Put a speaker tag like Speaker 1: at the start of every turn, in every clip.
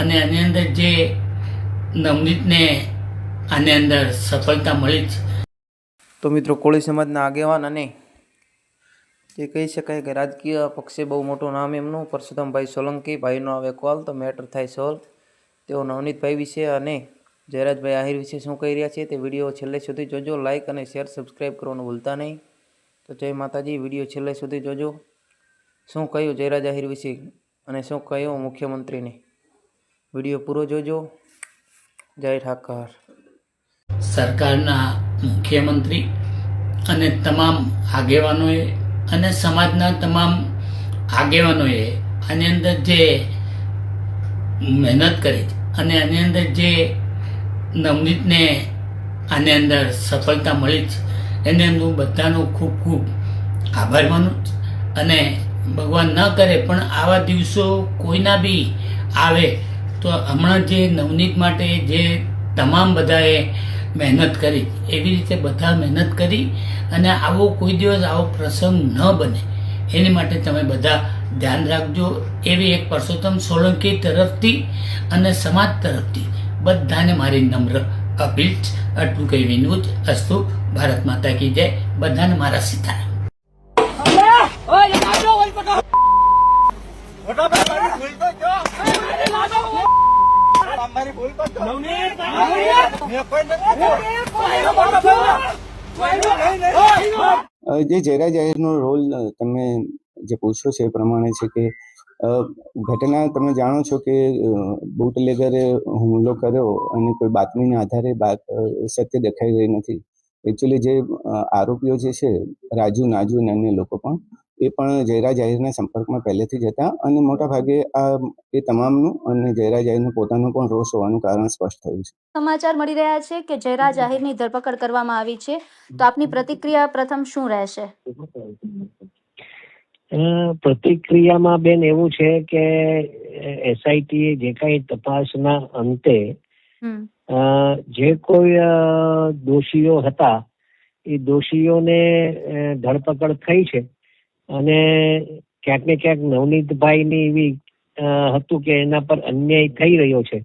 Speaker 1: અને આની અંદર જે નવનીતને આની અંદર સફળતા મળી છે
Speaker 2: તો મિત્રો, કોળી સમાજના આગેવાન અને જે કહી શકાય કે રાજકીય પક્ષે બહુ મોટું નામ એમનું, પરસોત્તમભાઈ સોલંકી, ભાઈનો આવે કોલ તો મેટર થાય સોલ્વ તેઓ નવનીતભાઈ વિશે અને જયરાજભાઈ આહિર વિશે શું કહી રહ્યા છે તે વીડિયો છેલ્લે સુધી જોજો. લાઇક અને શેર સબસ્ક્રાઈબ કરવાનું ભૂલતા નહીં. તો જય માતાજી, વીડિયો છેલ્લે સુધી જોજો. શું કહ્યું જયરાજ આહિર વિશે અને શું કહ્યું મુખ્યમંત્રીને? વીડિયો પૂરો જોજો. જય ઠાકર.
Speaker 1: સરકારના મુખ્યમંત્રી અને તમામ આગેવાનોએ અને સમાજના તમામ આગેવાનોએ આની અંદર જે મહેનત કરી અને આની અંદર જે નવનીતને આની અંદર સફળતા મળી છે, એને હું બધાનો ખૂબ ખૂબ આભાર માનું અને ભગવાન ન કરે પણ આવા દિવસો કોઈના બી આવે તો હમણાં જે નવનીત માટે જે તમામ બધાએ મહેનત કરી, એવી રીતે બધા મહેનત કરી અને આવો કોઈ દિવસ આવો પ્રસંગ ન બને. એની માટે તમે બધા ધ્યાન રાખજો. એવી એક પરસોત્તમ સોલંકી તરફથી અને સમાજ તરફથી બધાને મારી નમ્ર અપીલ. આટલું કહી વિનવું જ અસ્તુ ભારત માતા કી જય. બધાને મારા
Speaker 3: જે જયરાજ આયરનો રોલ તમે જે પૂછ્યો છે એ પ્રમાણે છે કે ઘટના તમે જાણો છો કે બુટલેગરે હુમલો કર્યો અને કોઈ બાતમીના આધારે બાત સત્ય દેખાઈ રહી નથી. એકચ્યુઅલી જે આરોપીઓ જે છે, રાજુ નાજુ અને અન્ય લોકો પણ એ પણ જયરા જાહેરના સંપર્કમાં પહેલેથી જ હતા અને મોટા ભાગે આ એ તમામનું અને જયરા જાહેરનું પોતાનું પણ રોષ હોવાનું કારણ સ્પષ્ટ થયું છે.
Speaker 4: સમાચાર મળી રહ્યા છે કે જયરા જાહેરની ધરપકડ કરવામાં આવી છે. તો આપની પ્રતિક્રિયા પ્રથમ શું રહેશે?
Speaker 5: અ, પ્રતિક્રિયામાં બેન એવું છે કે એસઆઈટી જે કાંઈ તપાસના અંતે અ, જે કોઈ દોષીઓ હતા એ દોષીઓને ધરપકડ થઈ છે. અને ક્યાંક ને ક્યાંક નવનીતભાઈની એવી હતું કે એના પર અન્યાય થઈ રહ્યો છે.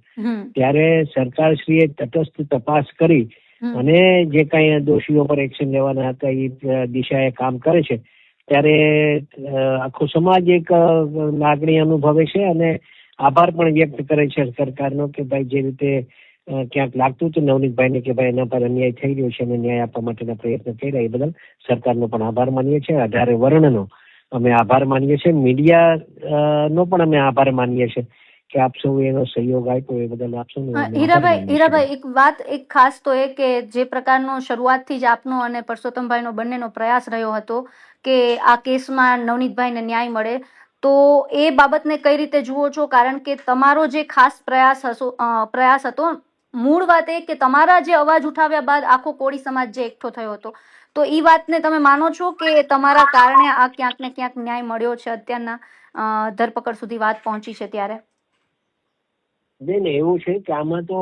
Speaker 5: ત્યારે સરકારશ્રીએ તટસ્થ તપાસ કરી અને જે કાંઈ દોષીઓ પર એક્શન લેવાના હતા એ દિશાએ કામ કરે છે. ત્યારે આખો સમાજ એક લાગણી અનુભવે છે અને આભાર પણ વ્યક્ત કરે છે સરકારનો કે ભાઈ જે રીતે ક્યાંક લાગતું હતું નવનીતભાઈને કે ભાઈ એના પર અન્યાય થઈ રહ્યો છે અને ન્યાય આપવા માટેના પ્રયત્ન થઈ રહ્યા એ બદલ સરકારનો પણ આભાર માનીએ છીએ. અઢારે વર્ણનો અમે આભાર માનીએ છીએ. મીડિયા નો પણ અમે આભાર માનીએ છીએ કે આપ સૌ એનો સહયોગ આપ્યો એ બદલ આપ આભાર
Speaker 4: હીરાભાઈ હીરાભાઈ એક વાત એક ખાસ તો એ કે જે પ્રકારનો શરૂઆતથી જ આપનો અને પરસોત્તમભાઈનો બંનેનો પ્રયાસ રહ્યો હતો કે આ કેસમાં નવનીતભાઈને ન્યાય મળે તો એ બાબતને કઈ રીતે જુઓ છો? કારણ કે તમારો જે ખાસ પ્રયાસ હશો પ્રયાસ હતો મૂળ વાત એ કે તમારા જે અવાજ ઉઠાવ્યા બાદ આખો કોળી સમાજ જે એકઠો થયો હતો. તો એ વાતને તમે માનો છો કે તમારા કારણે આ ક્યાંક ને ક્યાંક ન્યાય મળ્યો છે અત્યારના ધરપકડ સુધી વાત પહોંચી છે ત્યારે?
Speaker 5: બેન એવું છે કે આમાં તો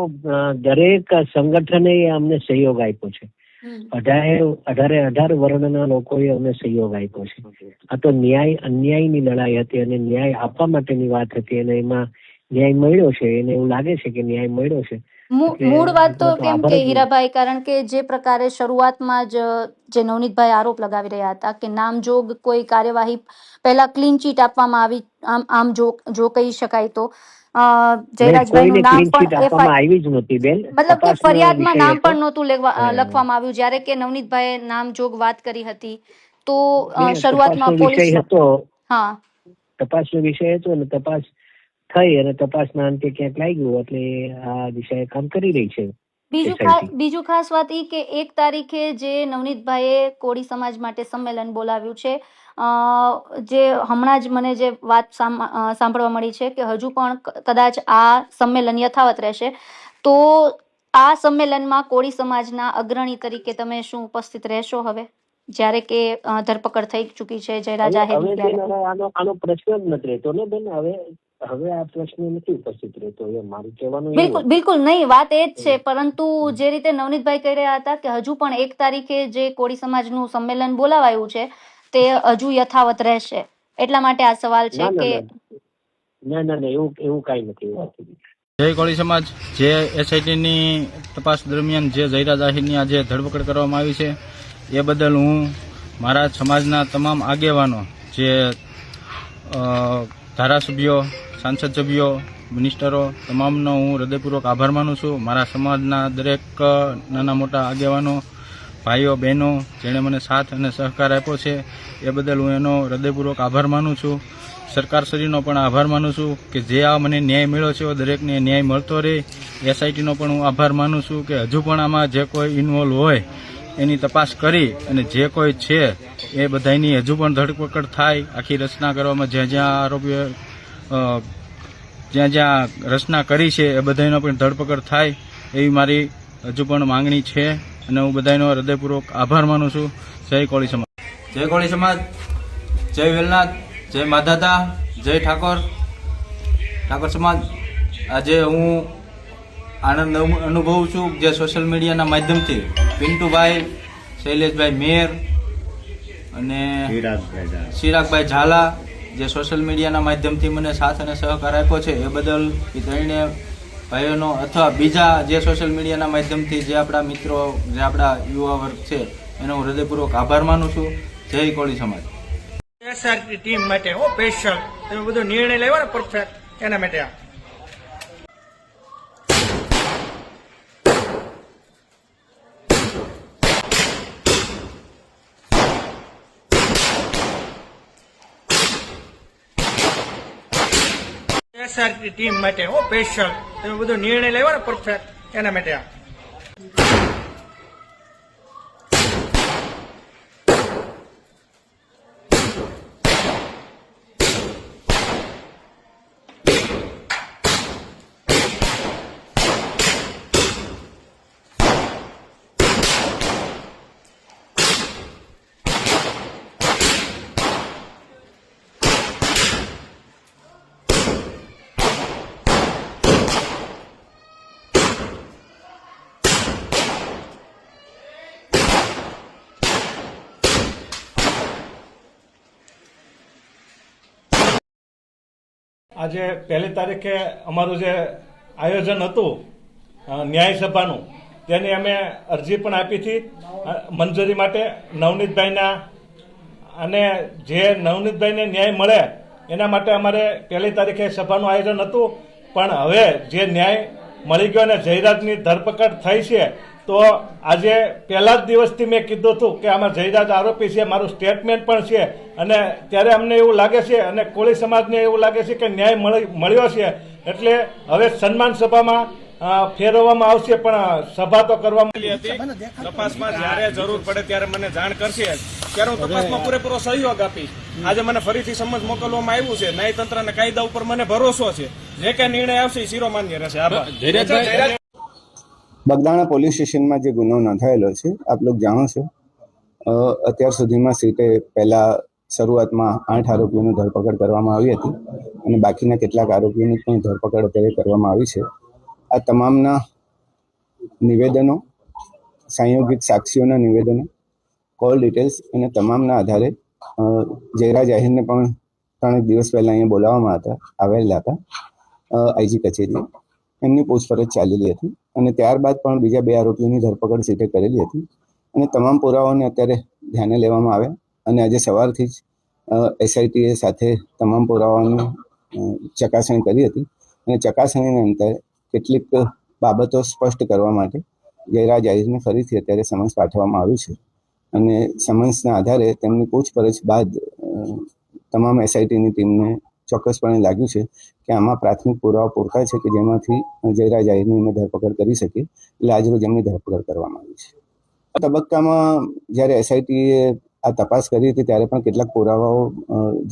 Speaker 5: દરેક સંગઠને અમને સહયોગ આપ્યો છે. અઢારે અઢારે અઢાર વર્ણના લોકોએ અમને સહયોગ આપ્યો છે. આ તો ન્યાય અન્યાયની લડાઈ હતી અને ન્યાય આપવા માટેની વાત હતી અને એમાં ન્યાય મળ્યો છે એને એવું લાગે છે કે ન્યાય મળ્યો છે.
Speaker 4: મૂળ વાત તો કેમ કે હીરાભાઈ કારણ કે જે પ્રકારે શરૂઆતમાં જ જે નવનીતભાઈ આરોપ લગાવી રહ્યા હતા કે નામજોગ કોઈ કાર્યવાહી પહેલા ક્લીન ચીટ આપવામાં આવી આમ આમ જો જો કહી શકાય તો. જયરાજભાઈનું નામ પણ
Speaker 5: આવી જ નહોતી બેન.
Speaker 4: મતલબ કે ફરિયાદમાં નામ પણ નહોતું. લખવામાં આવ્યું. જ્યારે કે નવનીતભાઈએ નામજોગ વાત કરી હતી તો શરૂઆતમાં પોલીસ
Speaker 5: હતો.
Speaker 4: હા.
Speaker 5: તપાસનો વિષય હતો અને તપાસ થઈ અને તપાસના અંતે ક્યાંક લાગ્યું એટલે આ દિશાએ કામ કરી રહી છે
Speaker 4: બીજું ખાસ બીજું ખાસ વાત એ કે એક તારીખે જે નવનીતભાઈએ કોળી સમાજ માટે સંમેલન બોલાવ્યું છે જે હમણાં જ મને જે વાત સાંભળવા મળી છે કે હજુ પણ કદાચ આ સંમેલન યથાવત રહેશે તો આ સંમેલનમાં કોળી સમાજના અગ્રણી તરીકે તમે શું ઉપસ્થિત રહેશો હવે? જ્યારે કે ધરપકડ થઈ ચૂકી છે જય
Speaker 5: રાજા
Speaker 4: જાહેરની
Speaker 5: હવે બેન
Speaker 4: ત્યારે.
Speaker 5: હવે આનો આનો પ્રશ્ન જ નથી રહેતો ને બેન હવે હવે આ પ્રશ્ન નથી ઉપસ્થિત રહેતો એ મારું કહેવાનું
Speaker 4: બિલકુલ બિલકુલ નહીં વાત એ જ છે. પરંતુ જે રીતે નવનીતભાઈ કહી રહ્યા હતા કે હજુ પણ એક તારીખે જે કોળી સમાજનું સંમેલન બોલાવાયું છે તે હજુ યથાવત રહેશે. એટલા માટે આ સવાલ છે કે
Speaker 5: ના. ના ના ના એવું એવું કાંઈ નથી એવું નથી.
Speaker 6: જય કોળી સમાજ જે એસઆઈટીની તપાસ દરમિયાન જે જયરા જાહીરની આજે ધરપકડ કરવામાં આવી છે એ બદલ હું મારા સમાજના તમામ આગેવાનો જે ધારાસભ્યો સાંસદ સભ્યો મિનિસ્ટરો, તમામનો હું હૃદયપૂર્વક આભાર માનું છું. મારા સમાજના દરેક નાના મોટા આગેવાનો, ભાઈઓ, બહેનો, જેણે મને સાથ અને સહકાર આપ્યો છે, એ બદલ હું એનો હૃદયપૂર્વક આભાર માનું છું. સરકારશ્રીનો પણ આભાર માનું છું કે જે આ મને ન્યાય મળ્યો છે દરેકને ન્યાય મળતો રહે. એસઆઈટીનો પણ હું આભાર માનું છું કે હજુ પણ આમાં જે કોઈ ઇન્વોલ્વ હોય, એની તપાસ કરી અને જે કોઈ છે, એ બધાની હજુ પણ ધરપકડ થાય. આખી રચના કરવામાં જ્યાં જ્યાં આરોપીઓ જ્યાં જ્યાં રચના કરી છે એ બધાનો પણ ધરપકડ થાય એવી મારી હજુ પણ માંગણી છે અને હું બધાનો હૃદયપૂર્વક આભાર માનું છું. જય કોળી સમાજ. જય કોળી સમાજ. જય વેલનાથ. જય માધાતા. જય ઠાકોર. ઠાકોર સમાજ આજે હું આનંદ અનુભવું છું જે સોશિયલ મીડિયાના માધ્યમથી પિન્ટુભાઈ શૈલેષભાઈ મેર અને ચિરાગભાઈ ઝાલા જે સોશિયલ મીડિયાના માધ્યમથી મને સાથ અને સહકાર આપ્યો છે, એ બદલ એ ત્રણે ભાઈઓનો અથવા બીજા જે સોશિયલ મીડિયાના માધ્યમથી જે આપણા મિત્રો, જે આપણા યુવા વર્ગ છે, એનો હું હૃદયપૂર્વક આભાર માનું છું. જય કોળી સમાજ.
Speaker 7: એસઆરપી ટીમ માટે, હું સ્પેશિયલ તમે બધો નિર્ણય લેવાનો પરફેક્ટ એના માટે આ એસઆરપી ટીમ માટે હો સ્પેશિયલ તમે બધો નિર્ણય લેવા ને પરફેક્ટ એના માટે આ.
Speaker 8: આજે પહેલી તારીખે અમારું જે આયોજન હતું ન્યાય સભાનું તેની અમે અરજી પણ આપી હતી. મંજૂરી માટે નવનીતભાઈના અને જે નવનીતભાઈને ન્યાય મળે, એના માટે અમારે પહેલી તારીખે સભાનું આયોજન હતું. પણ હવે જે ન્યાય મળી ગયો અને જયરાજની ધરપકડ થઈ છે તો આજે પહેલા જ દિવસથી મેં કીધું હતું કે આમાં જયરાજ આરોપી છે મારું સ્ટેટમેન્ટ પણ છે. અને ત્યારે અમને એવું લાગે છે અને કોળી સમાજને એવું લાગે છે કે ન્યાય મળી- મળ્યો છે. એટલે હવે સન્માન સભામાં ફેરવવામાં આવશે પણ સભા તો કરવામાં
Speaker 7: તપાસમાં જ્યારે જરૂર પડે ત્યારે મને જાણ કરશે ત્યારે હું તપાસમાં પૂરેપૂરો સહયોગ આપીશ. આજે મને ફરીથી સમજ મોકલવામાં આવ્યું છે. ન્યાયતંત્ર અને કાયદા ઉપર મને ભરોસો છે. જે કઈ નિર્ણય આવશે શિરોમાન્ય માન્ય રહેશે. આભાર.
Speaker 3: બગદાણા પોલીસ સ્ટેશનમાં જે ગુનો નોંધાયેલો છે, આપ લોકો જાણો છો. અત્યાર સુધીમાં સીટે પહેલા શરૂઆતમાં આઠ આરોપીઓની ધરપકડ કરવામાં આવી હતી અને બાકીના કેટલાક આરોપીઓની પણ ધરપકડ અત્યારે કરવામાં આવી છે. આ તમામના નિવેદનો સંયોગિત સાક્ષીઓના નિવેદનો, કોલ ડિટેલ્સ અને તમામના આધારે જયરાજ જયરા જાહેરને પણ ત્રણેક દિવસ પહેલાં અહીંયા બોલાવવામાં હતા, આવેલા હતા આઈજી કચેરીએ. એમની પૂછપરછ ચાલેલી હતી. અને ત્યારબાદ પણ બીજા બે આરોપીઓની ધરપકડ સીટે કરેલી હતી. અને તમામ પુરાવાઓને અત્યારે ધ્યાને લેવામાં આવ્યા. અને આજે સવારથી જ એસઆઈટીએ સાથે તમામ પુરાવાઓની ચકાસણી કરી હતી. અને ચકાસણીના અંતે કેટલીક બાબતો સ્પષ્ટ કરવા માટે જયરાજ આહિરને ફરીથી અત્યારે સમન્સ પાઠવવામાં આવ્યું છે. અને સમન્સના આધારે તેમની પૂછપરછ બાદ તમામ એસઆઈટીની ટીમને ચોક્કસપણે લાગ્યું છે કે આમાં પ્રાથમિક પુરાવા પૂરતા છે કે જેમાંથી જયરાજ આહિરની અમે ધરપકડ કરી શકીએ? એટલે આજરોજ એમની ધરપકડ કરવામાં આવી છે. આ તબક્કામાં જ્યારે એસઆઈટીએ આ તપાસ કરી હતી, ત્યારે પણ કેટલાક પુરાવાઓ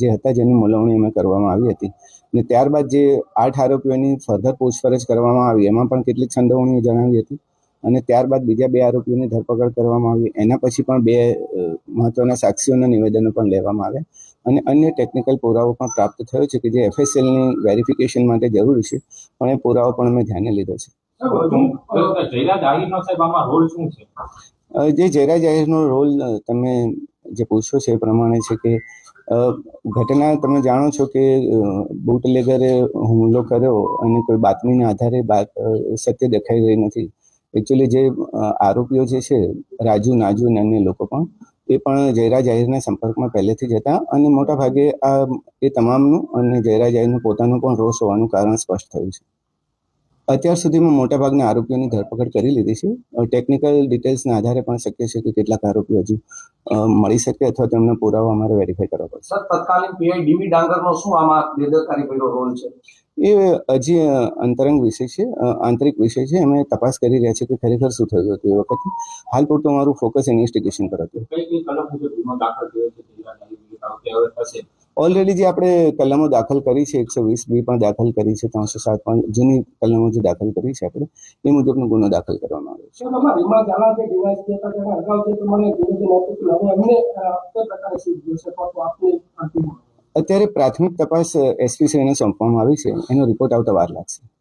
Speaker 3: જે હતા જેની મૂલવણી અમે કરવામાં આવી હતી. અને ત્યારબાદ જે આઠ આરોપીઓની ફર્ધર પૂછપરછ કરવામાં આવી, એમાં પણ કેટલીક સંડોવણીઓ જણાવી હતી. અને ત્યારબાદ બીજા બે આરોપીઓની ધરપકડ કરવામાં આવી. એના પછી પણ બે મહત્વના સાક્ષીઓના નિવેદનો પણ લેવામાં આવ્યા. અને અન્ય ટેકનિકલ પુરાવો પણ પ્રાપ્ત થયો છે કે જે એફએસએલની વેરિફિકેશન માટે જરૂરી છે પણ એ પુરાવો પણ અમે ધ્યાને લીધો છે. જે જયરા જાહેરનો રોલ તમે જે પૂછો છે એ પ્રમાણે છે કે ઘટના તમે જાણો છો કે બુટલેગરે હુમલો કર્યો અને કોઈ બાતમીના આધારે સત્ય દેખાઈ રહી નથી. એકચ્યુઅલી જે આરોપીઓ જે છે રાજુ નાજુ અને અન્ય લોકો પણ એ પણ જયરા જાહેરના સંપર્કમાં પહેલેથી જ હતા અને મોટા ભાગે આ એ તમામનું અને જયરા જાહેરનું પોતાનું પણ રોષ હોવાનું કારણ સ્પષ્ટ થયું છે. અત્યાર સુધીમાં મોટાભાગના આરોપીઓની ધરપકડ કરી લીધી છે. ટેકનિકલ ડિટેલ્સના આધારે પણ શક્ય છે કે કેટલાક આરોપીઓ હજુ મળી શકે અથવા તેમનો પુરાવા અમારે વેરીફાઈ કરવો પડશે.
Speaker 9: સર, તત્કાલીન પીઆઈ ડીવી ડાંગરનો શું આમાં બેદરકારી રોલ છે?
Speaker 3: એ હજી અંતરંગ વિષય છે આંતરિક વિષય છે. અમે તપાસ કરી રહ્યા છીએ કે ખરેખર શું થયું હતું એ વખતે. હાલ પૂરતું અમારું ફોકસ ઇન્વેસ્ટિગેશન પર હતું.
Speaker 9: છે?
Speaker 3: ઓલરેડી જે આપણે કલમો દાખલ કરી છે એકસો વીસ બી પણ દાખલ કરી છે ત્રણસો સાત પણ જૂની કલમો જે દાખલ કરી છે આપણે એ મુજબનો ગુનો દાખલ કરવામાં આવ્યો છે. અત્યારે પ્રાથમિક તપાસ એસપી શ્રીને સોંપવામાં આવી છે. એનો રિપોર્ટ આવતા વાર લાગશે.